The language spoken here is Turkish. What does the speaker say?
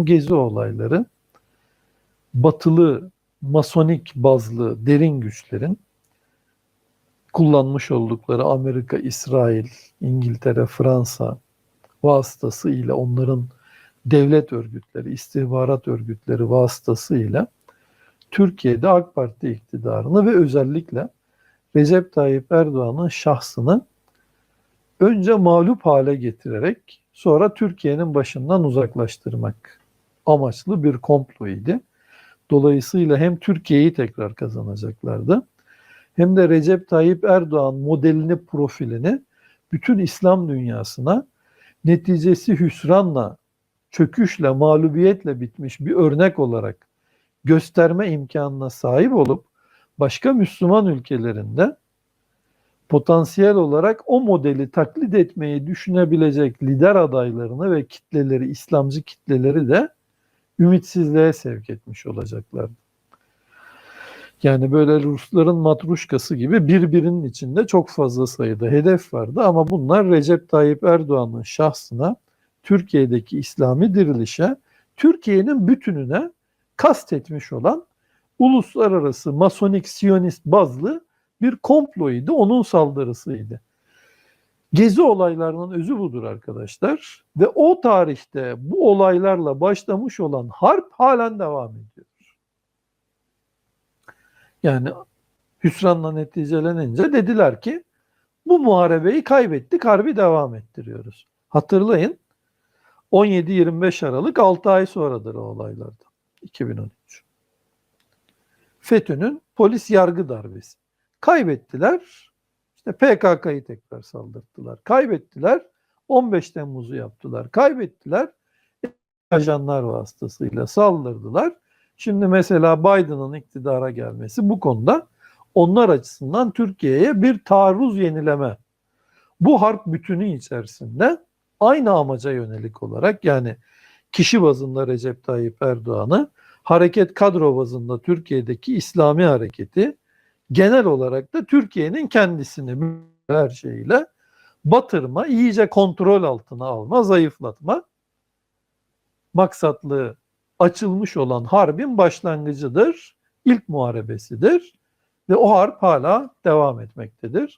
gezi olayları batılı masonik bazlı derin güçlerin kullanmış oldukları Amerika, İsrail, İngiltere, Fransa vasıtasıyla onların devlet örgütleri, istihbarat örgütleri vasıtasıyla Türkiye'de AK Parti iktidarını ve özellikle Recep Tayyip Erdoğan'ın şahsını önce mağlup hale getirerek sonra Türkiye'nin başından uzaklaştırmak amaçlı bir komplo idi. Dolayısıyla hem Türkiye'yi tekrar kazanacaklardı hem de Recep Tayyip Erdoğan modelini, profilini bütün İslam dünyasına neticesi hüsranla, çöküşle, mağlubiyetle bitmiş bir örnek olarak gösterme imkanına sahip olup başka Müslüman ülkelerinde potansiyel olarak o modeli taklit etmeyi düşünebilecek lider adaylarını ve kitleleri, İslamcı kitleleri de ümitsizliğe sevk etmiş olacaklardı. Yani böyle Rusların matruşkası gibi birbirinin içinde çok fazla sayıda hedef vardı ama bunlar Recep Tayyip Erdoğan'ın şahsına, Türkiye'deki İslami dirilişe, Türkiye'nin bütününe kastetmiş olan uluslararası masonik siyonist bazlı bir komploydu, onun saldırısıydı. Gezi olaylarının özü budur arkadaşlar ve o tarihte bu olaylarla başlamış olan harp halen devam ediyor. Yani hüsranla neticelenince dediler ki bu muharebeyi kaybettik, harbi devam ettiriyoruz. Hatırlayın 17-25 Aralık 6 ay sonradır o olaylardan 2013. FETÖ'nün polis yargı darbesi. Kaybettiler. İşte PKK'yı tekrar saldırttılar. Kaybettiler. 15 Temmuz'u yaptılar. Kaybettiler. Ajanlar vasıtasıyla saldırdılar. Şimdi mesela Biden'ın iktidara gelmesi bu konuda onlar açısından Türkiye'ye bir taarruz yenileme. Bu harp bütünü içerisinde aynı amaca yönelik olarak yani kişi bazında Recep Tayyip Erdoğan'ı, hareket kadro bazında Türkiye'deki İslami hareketi, genel olarak da Türkiye'nin kendisini her şeyiyle batırma, iyice kontrol altına alma, zayıflatma maksatlı açılmış olan harbin başlangıcıdır, ilk muharebesidir ve o harp hala devam etmektedir.